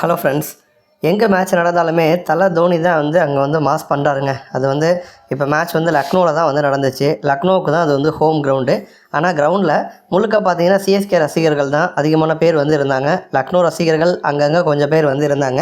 Hello friends எங்கே match நடந்தாலுமே தலை தோனி தான் வந்து அங்கே வந்து மாஸ் பண்ணுறாருங்க அது வந்து இப்போ மேட்ச் வந்து லக்னோவில் தான் வந்து நடந்துச்சு. லக்னோவுக்கு தான் அது வந்து ஹோம் கிரவுண்டு ஆனால் கிரவுண்டில் முழுக்க பார்த்தீங்கன்னா சிஎஸ்கே ரசிகர்கள் தான் அதிகமான பேர் வந்து இருந்தாங்க. லக்னோ ரசிகர்கள் அங்கங்கே கொஞ்சம் பேர் வந்து இருந்தாங்க.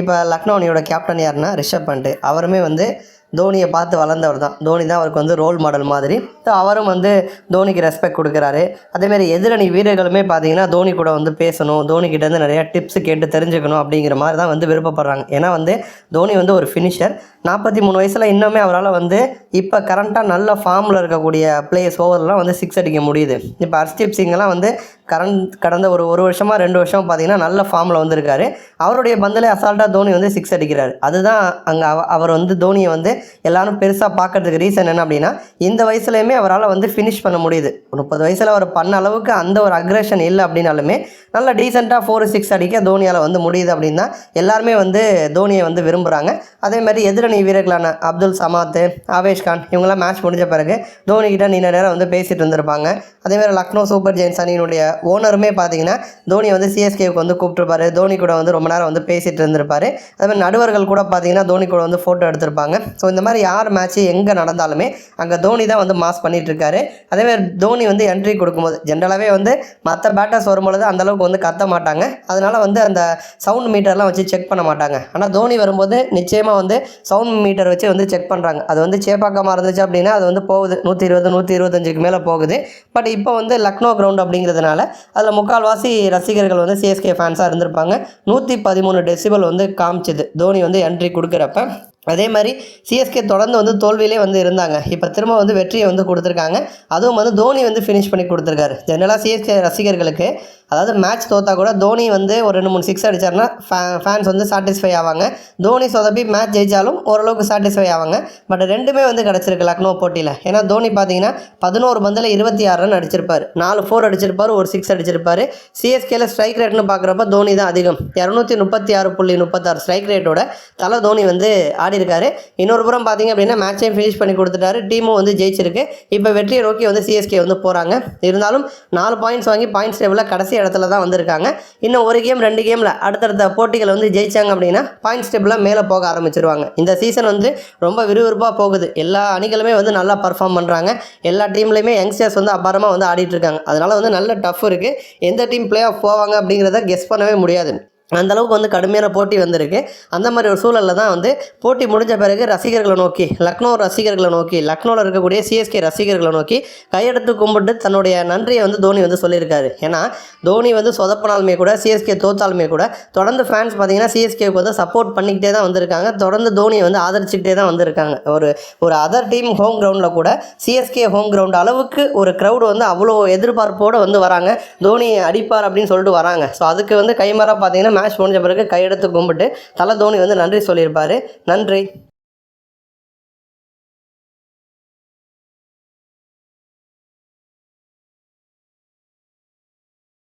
இப்போ லக்னோ அணியோட கேப்டன் யாருன்னா ரிஷப் பண்ட்டு அவருமே வந்து தோனியை பார்த்து வளர்ந்தவர் தான். தோனி தான் அவருக்கு வந்து ரோல் மாடல் மாதிரி. ஸோ அவரும் வந்து தோனிக்கு ரெஸ்பெக்ட் கொடுக்குறாரு. அதேமாரி எதிரணி வீரர்களுமே பார்த்தீங்கன்னா தோனி கூட வந்து பேசணும் தோனி கிட்டேருந்து நிறையா டிப்ஸ் கேட்டு தெரிஞ்சுக்கணும் அப்படிங்கிற மாதிரி தான் வந்து விருப்பப்படுறாங்க. ஏன்னா வந்து தோனி வந்து ஒரு ஃபினிஷர் நாற்பத்தி மூணு வயசில் இன்னுமே அவரால் வந்து இப்போ கரண்ட்டாக நல்ல ஃபார்மில் இருக்கக்கூடிய பிளேயர்ஸ் ஓவர்லாம் வந்து சிக்ஸ் அடிக்க முடியுது. இப்போ ஹர்ஷ்தீப் சிங்லாம் வந்து கரண்ட் கடந்த ஒரு ஒரு வருஷமாக ரெண்டு வருஷம் பார்த்தீங்கன்னா நல்ல ஃபார்மில் வந்திருக்காரு. அவருடைய பந்தில் அசால்ட்டாக தோனி வந்து சிக்ஸ் அடிக்கிறார். அதுதான் அங்கே அவ அவர் வந்து தோனியை வந்து எல்லாரும் பெருசாக பார்க்கறதுக்கு ரீசன் என்ன அப்படின்னா இந்த வயசுலையுமே அவரால் வந்து ஃபினிஷ் பண்ண முடியுது. முப்பது வயசில் அவர் பண்ண அளவுக்கு அந்த ஒரு அக்ரஷன் இல்லை அப்படின்னாலுமே நல்ல டீசெண்டாக ஃபோர் சிக்ஸ் அடிக்க தோனியால் வந்து முடியுது அப்படின்னா எல்லாருமே வந்து தோனியை வந்து விரும்புகிறாங்க அதே மாதிரி எதிரணி வீரர்களான அப்துல் சமாத் ஆவேஷ் கான் இவங்கெல்லாம் மேட்ச் முடிஞ்ச பிறகு தோனி கிட்ட நீண்ட நேரம் வந்து பேசிட்டு இருந்திருப்பாங்க. அதே மாதிரி லக்னோ சூப்பர் ஜெயின்ஸ் அணியினுடைய ஓனருமே பார்த்தீங்கன்னா தோனி வந்து சிஎஸ்கேவுக்கு வந்து கூப்பிட்டுருப்பாரு. தோனி கூட வந்து ரொம்ப நேரம் வந்து பேசிட்டு இருந்திருப்பாரு. அதே மாதிரி நடுவர்கள் கூட பார்த்தீங்கன்னா தோனி கூட வந்து ஃபோட்டோ எடுத்திருப்பாங்க. ஸோ இந்த மாதிரி யார் மேட்ச் எங்கே நடந்தாலுமே அங்கே தோனி தான் வந்து மாஸ் பண்ணிட்டு இருக்காரு. அதே மாதிரி தோனி வந்து என்ட்ரி கொடுக்கும்போது ஜென்ரலாகவே வந்து மற்ற பேட்டர்ஸ் வரும்பொழுது அந்தளவுக்கு வந்து கத்த மாட்டாங்க. அதனால் வந்து அந்த சவுண்ட் மீட்டர்லாம் வச்சு செக் பண்ண மாட்டாங்க. ஆனால் தோனி வரும்போது நிச்சயமாக வந்து சவுண்ட் மீட்டர் வச்சு வந்து செக் பண்ணுறாங்க அது வந்து பக்கமாக இருந்துச்சு அப்படின்னா அது வந்து போகுது. நூற்றி இருபது நூற்றி இருபத்தஞ்சுக்கு மேலே போகுது. பட் இப்போ வந்து லக்னோ கிரவுண்ட் அப்படிங்கிறதுனால அதில் முக்கால்வாசி ரசிகர்கள் வந்து சிஎஸ்கே ஃபேன்ஸாக இருந்திருப்பாங்க. நூற்றி பதிமூணு டெசிபல் வந்து காமிச்சது. தோனி வந்து என்ட்ரி கொடுக்குறப்ப. அதே மாதிரி சிஎஸ்கே தொடர்ந்து வந்து தோல்வியிலே வந்து இருந்தாங்க. இப்போ திரும்ப வந்து வெற்றியை வந்து கொடுத்துருக்காங்க. அதுவும் வந்து தோனி வந்து ஃபினிஷ் பண்ணி கொடுத்துருக்காரு. ஜென்ரலாக சிஎஸ்கே ரசிகர்களுக்கு அதாவது மேட்ச் தோத்தா கூட தோனி வந்து ஒரு ரெண்டு மூணு சிக்ஸ் அடித்தாருன்னா ஃபே ஃபேன்ஸ் வந்து சாட்டிஸ்ஃபை ஆவாங்க. தோனி சொதப்பி மேட்ச் ஜெயித்தாலும் ஓரளவுக்கு சாட்டிஸ்ஃபை ஆவாங்க. பட் ரெண்டுமே வந்து கிடச்சிருக்கு லக்னோ போட்டியில். ஏன்னா தோனி பார்த்தீங்கன்னா பதினோரு பந்தில் இருபத்தி ஆறு ரன் அடிச்சிருப்பார். நாலு ஃபோர் அடிச்சிருப்பார் ஒரு சிக்ஸ் அடிச்சிருப்பார். சிஎஸ்கேல ஸ்ட்ரைக் ரேட்னு பார்க்குறப்ப தோனி தான் அதிகம். இரநூத்தி முப்பத்தி ஆறு புள்ளி முப்பத்தாறு ஸ்ட்ரைக் ரேட்டோட தலை தோனி வந்து ஆடி இருக்காரு இன்னொரு புறம் பார்த்தீங்க அப்படின்னா மேட்சையும் ஃபினிஷ் பண்ணி கொடுத்துட்டாரு. டீமும் வந்து ஜெயிச்சிருக்கு. இப்போ வெற்றியை நோக்கி வந்து சிஎஸ்கே வந்து போகிறாங்க இருந்தாலும் நாலு பாயிண்ட்ஸ் வாங்கி பாயிண்ட்ஸ் டேபிளில் கடைசி இடத்துல தான் வந்திருக்காங்க. இன்னும் ஒரு கேம் ரெண்டு கேமில் அடுத்தடுத்த போட்டிகள் வந்து ஜெயிச்சாங்க அப்படின்னா பாயிண்ட்ஸ் டேபிளில் மேலே போக ஆரம்பிச்சிருவாங்க. இந்த சீசன் வந்து ரொம்ப விறுவிறுப்பாக போகுது. எல்லா அணிகளுமே வந்து நல்லா பர்ஃபார்ம் பண்ணுறாங்க எல்லா டீம்லேயுமே யங்ஸ்டர்ஸ் வந்து அபாரமாக வந்து ஆடிட்டு இருக்காங்க. அதனால் வந்து நல்ல டஃப் இருக்குது எந்த டீம் பிளே ஆஃப் போவாங்க அப்படிங்கிறத கெஸ் பண்ணவே முடியாது. அந்த அளவுக்கு வந்து கடுமையான போட்டி வந்திருக்கு. அந்த மாதிரி ஒரு சூழலில் தான் வந்து போட்டி முடிஞ்ச பிறகு ரசிகர்களை நோக்கி லக்னோ ரசிகர்களை நோக்கி லக்னோவில் இருக்கக்கூடிய சிஎஸ்கே ரசிகர்களை நோக்கி கையெடுத்து கும்பிட்டு தன்னுடைய நன்றியை வந்து தோனி வந்து சொல்லியிருக்காரு. ஏன்னா தோனி வந்து சொதப்பினாலுமே கூட சிஎஸ்கே தோத்தாலுமே கூட தொடர்ந்து ஃபேன்ஸ் பார்த்தீங்கன்னா சிஎஸ்கேவுக்கு வந்து சப்போர்ட் பண்ணிக்கிட்டே தான் வந்திருக்காங்க. தொடர்ந்து தோனியை வந்து ஆதரிச்சுக்கிட்டே தான் வந்திருக்காங்க. ஒரு ஒரு அதர் டீம் ஹோம் கிரவுண்டில் கூட சிஎஸ்கே ஹோம் கிரவுண்ட் அளவுக்கு ஒரு க்ரௌடு வந்து அவ்வளோ எதிர்பார்ப்போடு வந்து வராங்க. தோனி அடிப்பார் அப்படின்னு சொல்லிட்டு வராங்க. ஸோ அதுக்கு வந்து கைமாராக பார்த்தீங்கன்னா மேட்ச் முடிஞ்ச பிறகு கையெடுத்து கும்பிட்டு தலை தோனி வந்து நன்றி சொல்லியிருப்பாரு. நன்றி.